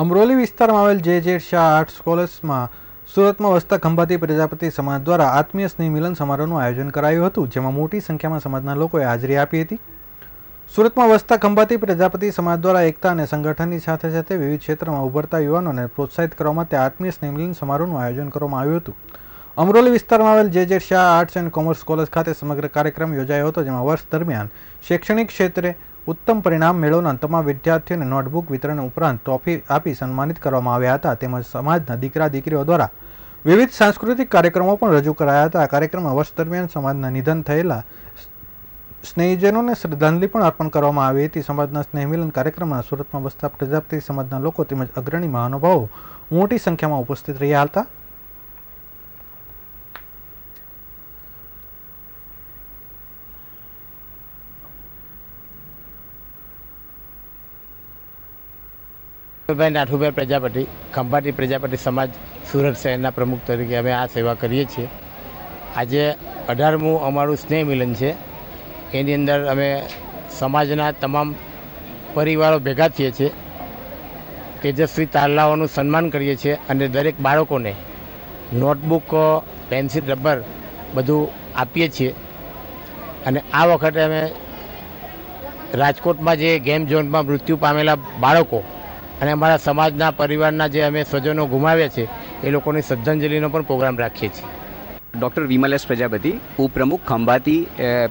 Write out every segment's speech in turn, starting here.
અમરોલી વિસ્તારમાં આવેલ J J Shah arts કોલેજમાં સુરતમાં વસતા ખંભાતી પ્રજાપતિ સમાજ દ્વારા આત્મીય સ્નેહ મિલન સમારોહનું આયોજન કરાયું હતું, જેમાં મોટી સંખ્યામાં સમાજના લોકોએ હાજરી આપી હતી. સુરતમાં વસતા ખંભાતી પ્રજાપતિ સમાજ દ્વારા એકતા અને સંગઠનની સાથે સાથે વિવિધ ક્ષેત્રમાં ઉભરતા યુવાનોને પ્રોત્સાહિત કરવા માટે આત્મીય સ્નેહ મિલન સમારોહનું આયોજન કરવામાં આવ્યું હતું. અમરોલી વિસ્તારમાં આવેલ J J Shah arts and commerce college ખાતે સમગ્ર કાર્યક્રમ યોજાયો હતો, જેમાં વર્ષ દરમિયાન શૈક્ષણિક ક્ષેત્રે ઉત્તમ પરિણામ મેળવનાર તમામ વિદ્યાર્થીઓને નોટબુક વિતરણ ઉપરાંત ટ્રોફી આપી સન્માનિત કરવામાં આવ્યા હતા. તેમજ સમાજના દીકરા દીકરીઓ દ્વારા વિવિધ સાંસ્કૃતિક કાર્યક્રમો પણ રજૂ કરાયા હતા. આ કાર્યક્રમમાં વર્ષ દરમિયાન સમાજના નિધન થયેલા સ્નેહીજનોને શ્રદ્ધાંજલિ પણ અર્પણ કરવામાં આવી હતી. સમાજના સ્નેહમિલન કાર્યક્રમમાં સુરતમાં વસતા પ્રજાપતિ સમાજના લોકો તેમજ અગ્રણી મહાનુભાવો મોટી સંખ્યામાં ઉપસ્થિત રહ્યા હતા. ભાઈ નાઠુભાઈ પ્રજાપતિ, ખંભાતી પ્રજાપતિ સમાજ સુરત શહેરના પ્રમુખ તરીકે અમે આ સેવા કરીએ છીએ. આજે અઢારમું અમારું સ્નેહ મિલન છે. એની અંદર અમે સમાજના તમામ પરિવારો ભેગા થઈએ છીએ તેજસ્વી તારલાઓનું સન્માન કરીએ છીએ અને દરેક બાળકોને નોટબુક, પેન્સિલ, રબર બધું આપીએ છીએ. અને આ વખતે અમે રાજકોટમાં જે ગેમ ઝોનમાં મૃત્યુ પામેલા બાળકો અને અમારા સમાજના પરિવારના જે અમે સ્વજનો ગુમાવ્યા છે, એ લોકોની શ્રદ્ધાંજલિનો પણ પ્રોગ્રામ રાખીએ છીએ. ડૉક્ટર વિમલેશ પ્રજાપતિ, ઉપપ્રમુખ ખંભાતી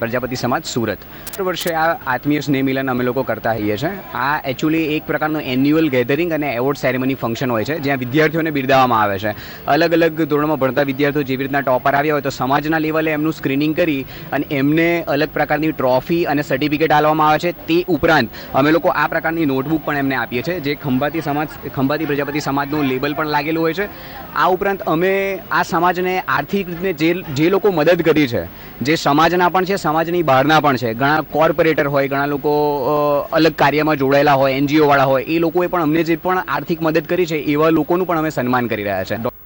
પ્રજાપતિ સમાજ સુરત. દર વર્ષે આ આત્મીય સ્નેહ મિલન અમે લોકો કરતા હોઈએ છીએ આ એકચ્યુઅલી એક પ્રકારનું એન્યુઅલ ગેધરિંગ અને એવોર્ડ સેરેમની ફંક્શન હોય છે, જ્યાં વિદ્યાર્થીઓને બિરદાવવામાં આવે છે. અલગ અલગ ધોરણમાં ભણતા વિદ્યાર્થીઓ જેવી રીતના ટોપર આવ્યા હોય તો સમાજના લેવલે એમનું સ્ક્રીનિંગ કરી અને એમને અલગ પ્રકારની ટ્રોફી અને સર્ટિફિકેટ આપવામાં આવે છે. તે ઉપરાંત અમે લોકો આ પ્રકારની નોટબુક પણ એમને આપીએ છીએ, જે ખંભાતી સમાજ, ખંભાતી પ્રજાપતિ સમાજનું લેબલ પણ લાગેલું હોય છે. આ ઉપરાંત અમે આ સમાજને આર્થિક રીતે જે જે લોકો મદદ કરી છે, જે સમાજના પણ છે, સમાજની બહારના પણ છે, ઘણા કોર્પોરેટર હોય, ઘણા લોકો અલગ કાર્યમાં જોડાયેલા હોય, એનજીઓ વાળા હોય, એ લોકોએ પણ અમને જે પણ આર્થિક મદદ કરી છે, એવા લોકોનું પણ અમે સન્માન કરી રહ્યા છે.